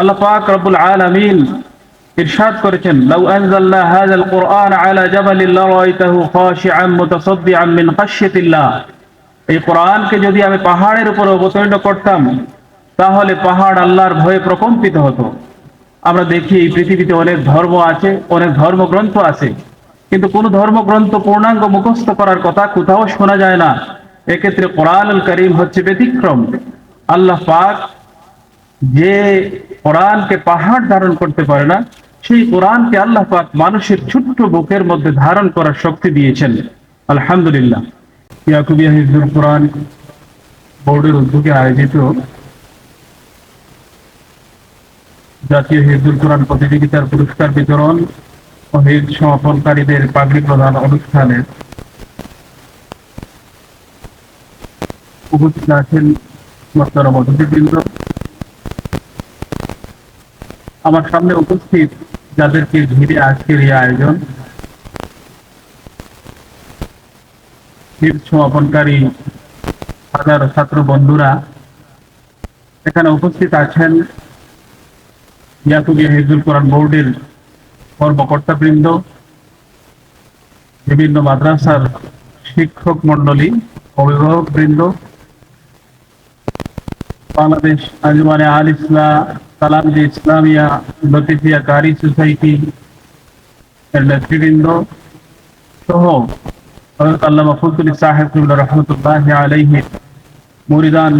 আল্লাহ পাক রব্বুল আলামিন ইরশাদ করেছেন, লাউ আনজালনা হাযাল কুরআন আলা জাবালিন লারাইতাহু খাশিআন মুতাসাদ্দিআন মিন খাশিয়াতিল্লাহ। এই কোরআনকে যদি আমি পাহাড়ের উপর অবতীর্ণ করতাম, তাহলে পাহাড় আল্লাহর ভয়ে প্রকম্পিত হতো। আমরা দেখি এই পৃথিবীতে অনেক ধর্ম আছে, অনেক ধর্মগ্রন্থ আছে। কিন্তু কোন ধর্মগ্রন্থ পূর্ণাঙ্গ মুখস্থ করার কথা কোথাও শোনা যায় না। এক্ষেত্রে কোরআনুল করিম হচ্ছে ব্যতিক্রম। আল্লাহ পাক যে কোরআনকে পাহাড় ধারণ করতে পারে না, সেই কোরআনকে আল্লাহ পাক মানুষের ছোট্ট বুকের মধ্যে ধারণ করার শক্তি দিয়েছেন। আলহামদুলিল্লাহ। ইয়াকুবিয়া হিজুর কোরআন বোর্ডের উদ্যোগে আয়োজিত জাতীয় হিজুর কোরআন প্রতিযোগিতার পুরস্কার বিতরণ ও হিজ সমাপনকারীদের পাগড়ি প্রদান অনুষ্ঠানে উপস্থিত আছেন মোস্তারাম অতিথিবৃন্দ। আমার সামনে উপস্থিত যাদেরকে ঘিরে আজকের এই আয়োজন সমাপনকারী হাজার ছাত্র বন্ধুরা, এখানে উপস্থিত আছেন ইয়াকুবিয়া হিজুল কোরআন বোর্ডের কর্মকর্তাবৃন্দ, বিভিন্ন মাদ্রাসার শিক্ষক মন্ডলী অভিভাবক বৃন্দ বাংলাদেশ আঞ্জুমানে আল ইসলা সালামজি ইসলামিয়া লতিফিয়া কারি সোসাইটি এর নেতৃবৃন্দ সহ হযরত আল্লামা ফজলুল সাহেব রহমতুল্লাহ আলাইহি মুরিদান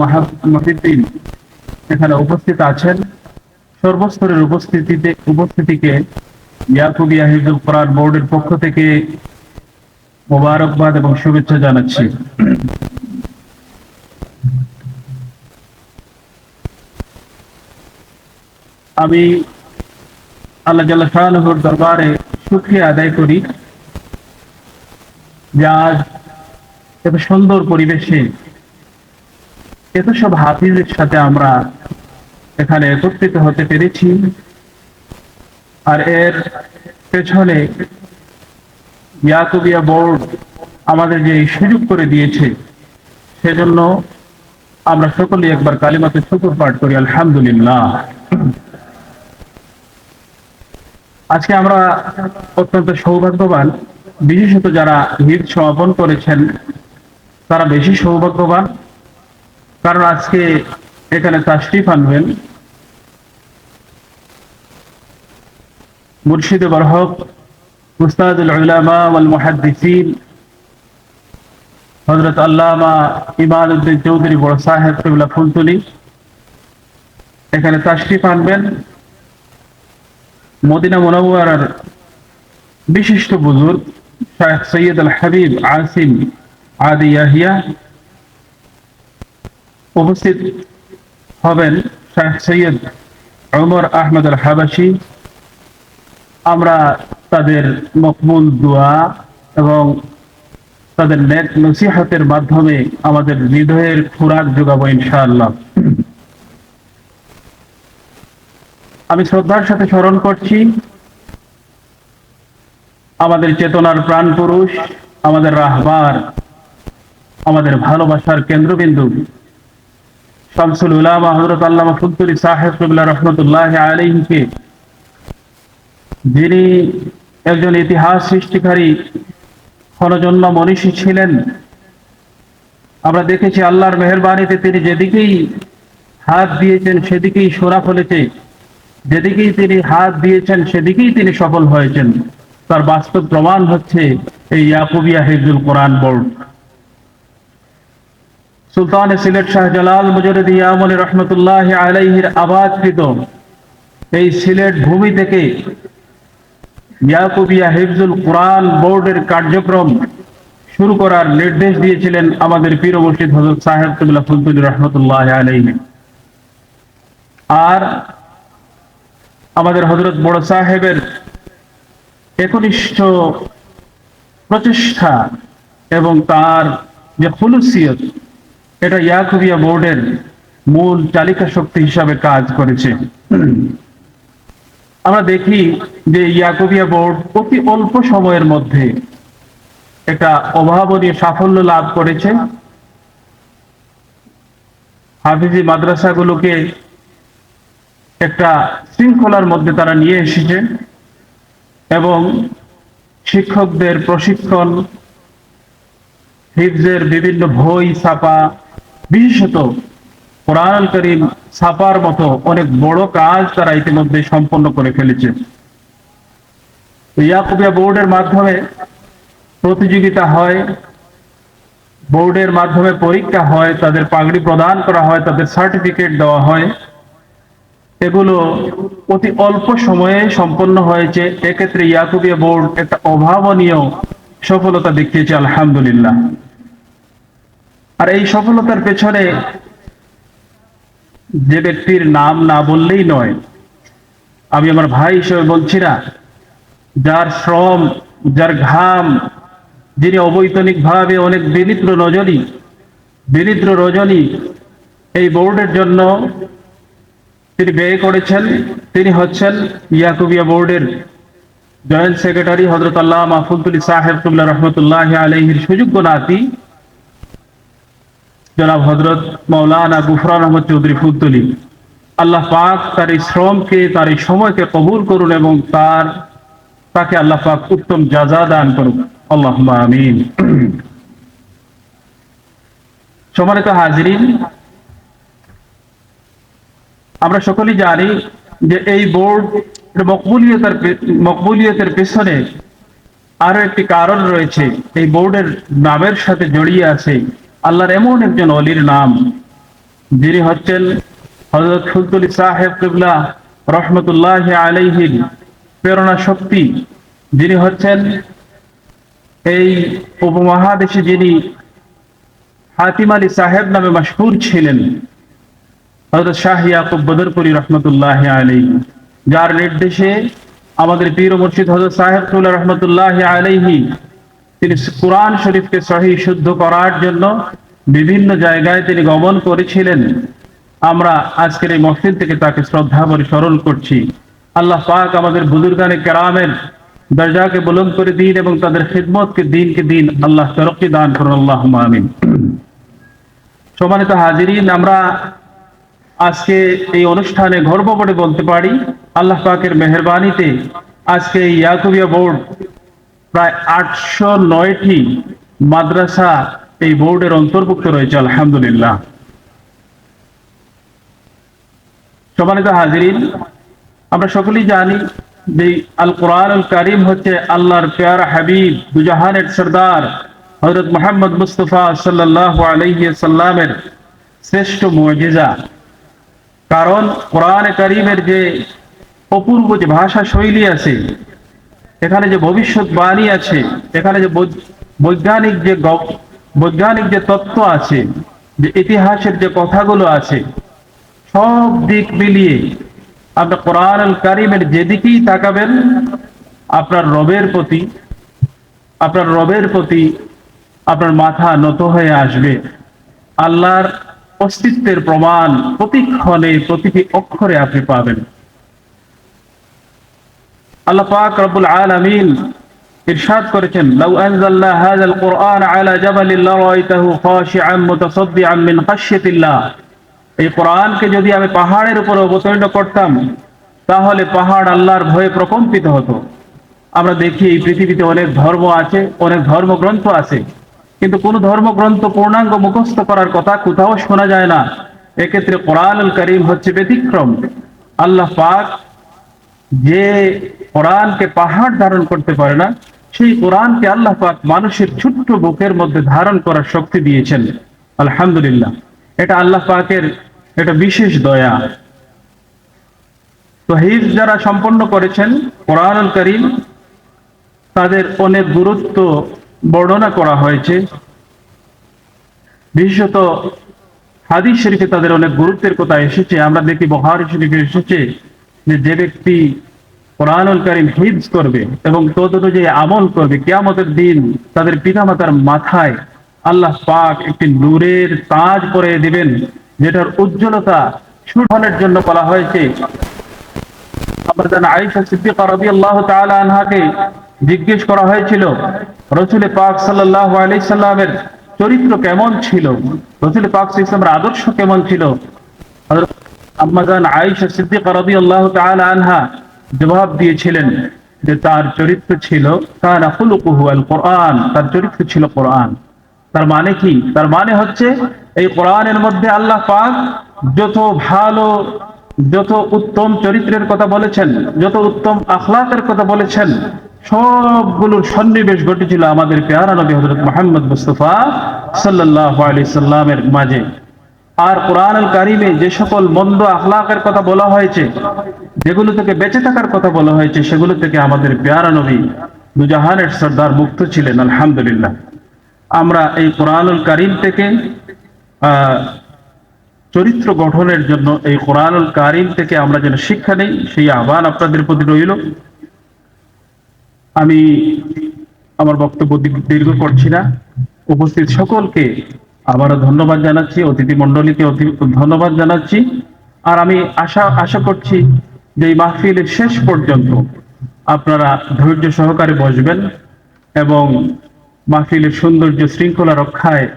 মহিদ্দিন এখানে উপস্থিত আছেন। সর্বস্তরের উপস্থিতিতে, উপস্থিতিকে ইয়াকুবিয়া হিজুল কোরআন বোর্ডের পক্ষ থেকে মোবারকবাদ এবং শুভেচ্ছা জানাচ্ছি। আমি আল্লাহ জাল্লাহ শাহর দরবারে সুক্রিয়া আদায় করি যে আজ এত সুন্দর পরিবেশে এত সব হাফিজের সাথে আমরা এখানে একত্রিত হতে পেরেছি। আর এর পেছনে ইয়াকুবিয়া বোর্ড আমাদের যে সুযোগ করে দিয়েছে, সেজন্য আমরা সকলেই একবার কালিমাতে শুকুর পাঠ করি, আলহামদুলিল্লাহ। আজকে আমরা অত্যন্ত সৌভাগ্যবান, বিশেষত যারা হিদ সমাপন করেছেন, তারা বেশি সৌভাগ্যবান। কারণ আজকে এখানে তাশরিফ আনবেন মুর্শিদ বরহক মুস্তাদুল উলামা ওয়াল আল্লামা ইমান উদ্দিন চৌধুরী বড় সাহেব ফুলতুলি। এখানে তাশরিফ আনবেন মদিনা মুনাওয়ারার বিশিষ্ট বুজুর্গ শায়েখ সৈয়দ আল হাবিব আসিম আদি ইয়াহিয়া উপস্থিত হবেন শাহেখ সৈয়দ ওমর আহমদ আল হাবাসি আমরা তাদের মকবুল দোয়া এবং তাদের নেট নসিহাতের মাধ্যমে আমাদের হৃদয়ের খোরাক যোগাবো ইনশাআল্লাহ। আমি শ্রদ্ধার সাথে স্মরণ করছি। আমাদের চেতনার প্রাণ পুরুষ, আমাদের রাহবার, আমাদের ভালোবাসার কেন্দ্রবিন্দু শামসুল উলামা হজরত আল্লামা ফুলতুরি সাহেব রহমতুল্লাহ আলহিকে যিনি একজন ইতিহাস সৃষ্টিকারী, ক্ষণজন্ম মনীষী ছিলেন। আমরা দেখেছি আল্লাহর মেহরবানিতে তিনি যেদিকেই হাত দিয়েছেন, সেদিকেই সোনা ফলেছে। যেদিকেই তিনি হাত দিয়েছেন, সেদিকেই তিনি সফল হয়েছেন। তার বাস্তব প্রমাণ হচ্ছে এই ইয়াকুবিয়া হিজুল কোরআন বোর্ড। সুলতান সিলেট শাহজালাল মুজরুদ ইয়ামনি রহমতুল্লাহ আলাইহির আবাদকৃত এই সিলেট ভূমি থেকে ইয়াকুবিয়া হিফজুল কোরআন বোর্ডের কার্যক্রম শুরু করার নির্দেশ দিয়েছিলেন আমাদের পীর মুর্শিদ হজরত সাহেব কবিলা ফুলতুল রহমতুল্লাহ আলাইহি। আর আমাদের হজরত বড় সাহেবের একনিষ্ঠ প্রচেষ্টা এবং তার যে খুলুসিয়ত, এটা ইয়াকুবিয়া বোর্ডের মূল চালিকা শক্তি হিসাবে কাজ করেছে। আমরা দেখি যে ইয়াকুবিয়া বোর্ড অতি অল্প সময়ের মধ্যে একটা অভাবনীয় সাফল্য লাভ করেছে। হাফিজি মাদ্রাসাগুলোকে একটা শৃঙ্খলার মধ্যে তারা নিয়ে এসেছে এবং শিক্ষকদের প্রশিক্ষণ, হিফজের বিভিন্ন বই ছাপা, বিশেষত কোরআন করিম ছাপার মতো অনেক বড় কাজ তারা ইতিমধ্যে সম্পন্ন করে ফেলেছে। ইয়াকুবিয়া বোর্ডের মাধ্যমে প্রতিযোগিতা হয়, বোর্ডের মাধ্যমে পরীক্ষা হয়, তাদের পাগড়ি প্রদান করা হয়, তাদের সার্টিফিকেট দেওয়া হয়। এগুলো অতি অল্প সময়ে সম্পন্ন হয়েছে এক্ষেত্রে ইয়াকুবিয়া বোর্ড একটা অভাবনীয় সফলতা দেখিয়েছে, আলহামদুলিল্লাহ। আর এই সফলতার পেছনে যে ব্যক্তির নাম না বললেই নয়, আমি আমার ভাই হিসেবে বলছি না, যার শ্রম, যার ঘাম, যিনি অবৈতনিক ভাবে অনেক বিনিদ্র রজনী বিনিদ্র রজনী এই বোর্ডের জন্য তিনি ব্যয় করেছেন, তিনি হচ্ছেন ইয়াকুবিয়া বোর্ডের জয়েন্ট সেক্রেটারি হজরত আল্লাহ মাহফুজুল সাহেব তুল্লাহ রহমতুল্লাহ আলহির সুযোগ্য নাতি, জনাব হজরত মৌলানা গুফরান আহমদ চৌধুরী ফুদ্দুলি আল্লাহ পাক তার এই শ্রমকে, তার এই সময়কে কবুল করুন এবং তার, তাকে আল্লাহ পাক উত্তম যাজা দান করুন। আল্লাহ আমিন। সম্মানিত হাজরিন আমরা সকলেই জানি যে এই বোর্ড মকবুলিয়তের মকবুলিয়তের পেছনে আরও একটি কারণ রয়েছে। এই বোর্ডের নামের সাথে জড়িয়ে আছে আল্লাহর এমন একজন অলির নাম, যিনি হচ্ছেন হজরত ফুলতুলি সাহেব কিবলা রহমতুল্লাহ আলাইহির প্রেরণা শক্তি। যিনি হচ্ছেন এই উপমহাদেশে যিনি হাতিম আলী সাহেব নামে মশহুর ছিলেন। হজরত শাহ ইয়াকুব বদরপুরি রহমতুল্লাহ আলী যার নির্দেশে আমাদের পীর মুর্শিদ হজরত সাহেব তুল্লাহ রহমতুল্লাহ আলাইহি, তিনি কোরআন শরীফকে সহি শুদ্ধ করার জন্য বিভিন্ন জায়গায় তিনি গমন করেছিলেন। আমরা আজকের এই মসজিদ থেকে তাকে শ্রদ্ধা করে স্মরণ করছি। আল্লাহ পাক আমাদের বুজুর্গানে কেরামের দরজাকে বুলন্দ করে দিন এবং তাদের খিদমতকে দিনকে দিন আল্লাহ তরক্কি দান করুন আল্লাহ আমিন। সম্মানিত হাজিরিন, আমরা আজকে এই অনুষ্ঠানে গর্ব বলতে পারি, আল্লাহ পাকের মেহরবানিতে আজকে ইয়াকুবিয়া বোর্ড প্রায় আটশো নয়টি মাদ্রাসা এই বোর্ডের অন্তর্ভুক্ত রয়েছে, আলহামদুলিল্লাহ। সম্মানিত হাজিরিন, আমরা সকলেই জানি যে আল কোরআন আল হচ্ছে আল্লাহর পেয়ার হাবিব, দুজাহানের সর্দার হজরত মোহাম্মদ মুস্তফা সাল্লাহ আলহিয়া সাল্লামের শ্রেষ্ঠ মজিজা। কারণ কোরআন করিমের যে অপূর্ব যে ভাষা শৈলী আছে, এখানে যে ভবিষ্যৎবাণী আছে, এখানে যে বৈজ্ঞানিক যে বৈজ্ঞানিক যে তত্ত্ব আছে, যে ইতিহাসের যে কথাগুলো আছে, সব দিক মিলিয়ে আপনি কোরআন কারিমের যেদিকেই তাকাবেন, আপনার রবের প্রতি, আপনার রবের প্রতি আপনার মাথা নত হয়ে আসবে। আল্লাহর অস্তিত্বের প্রমাণ প্রতিক্ষণে প্রতিটি অক্ষরে আপনি পাবেন। আল্লাহ পাক রব্বুল আলামিন করেছেন এই কোরআনকে যদি আমি পাহাড়ের উপর অবতীর্ণ করতাম, তাহলে পাহাড় আল্লাহর ভয়ে প্রকম্পিত হতো। আমরা দেখি এই পৃথিবীতে অনেক ধর্ম আছে, অনেক ধর্মগ্রন্থ আছে। কিন্তু কোন ধর্মগ্রন্থ পূর্ণাঙ্গ মুখস্থ করার কথা কোথাও শোনা যায় না। এক্ষেত্রে কোরআন করিম হচ্ছে ব্যতিক্রম। আল্লাহ পাক যে কোরআনকে পাহাড় ধারণ করতে পারে না, সেই কোরআনকে আল্লাহ পাক মানুষের ছোট্ট বুকের মধ্যে ধারণ করার শক্তি দিয়েছেন। আলহামদুলিল্লাহ। এটা আল্লাহ পাকের এটা বিশেষ দয়া। তো হিজ যারা সম্পন্ন করেছেন, কোরআন করিম তাদের অনেক গুরুত্ব বর্ণনা করা হয়েছে। বিশেষত হাদিস শরীফে তাদের অনেক গুরুত্বের কথা এসেছে। আমরা দেখি বহারি শরীফে এসেছে যে যে ব্যক্তি কোরআনুল করিম হিজ করবে এবং তদ অনুযায়ী আমল করবে, কেয়ামতের দিন তাদের পিতামাতার মাথায় আল্লাহ পাক একটি নূরের তাজ করে দিবেন, যেটার উজ্জ্বলতা সুধনের জন্য বলা হয়েছে। আমরা জানা আইসা সিদ্দিকা রাদিয়াল্লাহু তাআলা আনহাকে জিজ্ঞেস করা হয়েছিল রসুল পাক সাল্লাহ আলি সাল্লামের চরিত্র কেমন ছিল? রসুল পাক ইসলামের আদর্শ কেমন ছিল? আম্মাজান আয়েশা সিদ্দিকা রাদিয়াল্লাহু তাআলা আনহা জবাব দিয়েছিলেন যে তার চরিত্র ছিল খুলুকুহু আল কোরআন তার চরিত্র ছিল কোরআন। তার মানে কি? তার মানে হচ্ছে এই কোরআনের মধ্যে আল্লাহ পাক যত ভালো, যত উত্তম চরিত্রের কথা বলেছেন, যত উত্তম আখলাকের কথা বলেছেন সবগুলোর সন্নিবেশ ঘটেছিল আমাদের পেয়ারা নবী হজরত মোহাম্মদ মুস্তফা সাল্লাহ আলি সাল্লামের মাঝে। আর কোরআনুল কারিমে যে সকল মন্দ আখলাকের কথা বলা হয়েছে, যেগুলো থেকে বেঁচে থাকার কথা বলা হয়েছে, সেগুলো থেকে আমাদের পেয়ারা নবী দুজাহানের সর্দার মুক্ত ছিলেন, আলহামদুলিল্লাহ। আমরা এই কোরআনুল কারিম থেকে চরিত্র গঠনের জন্য এই কোরআনুল কারিম থেকে আমরা যেন শিক্ষা নেই, সেই আহ্বান আপনাদের প্রতি রইল। আমি আমার বক্তব্য দীর্ঘ- করছি না। উপস্থিত সকলকে আবারও ধন্যবাদ জানাচ্ছি, অতিথি মণ্ডলীকে অতি, ধন্যবাদ জানাচ্ছি। আর আমি আশা আশা করছি যে এই মাহফিলের শেষ পর্যন্ত আপনারা ধৈর্য সহকারে বসবেন এবং মাহফিলের সৌন্দর্য শৃঙ্খলা রক্ষায়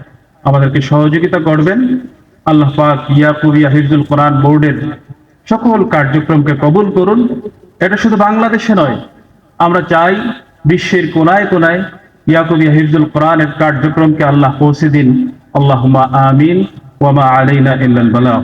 আমাদেরকে সহযোগিতা করবেন। আল্লাহ পাক ইয়াকুব ইয়া হিফজুল কোরআন বোর্ডের সকল কার্যক্রমকে কবুল করুন। এটা শুধু বাংলাদেশে নয় আমরা চাই বিশ্বের কোনায় কোনায় ইয়াকুবিয়া হিফজুল কোরআনের কার্যক্রমকে আল্লাহ পৌঁছে দিন। আল্লাহ আমিন। ওয়ামা আলাইনা ইল্লাল বালাগ।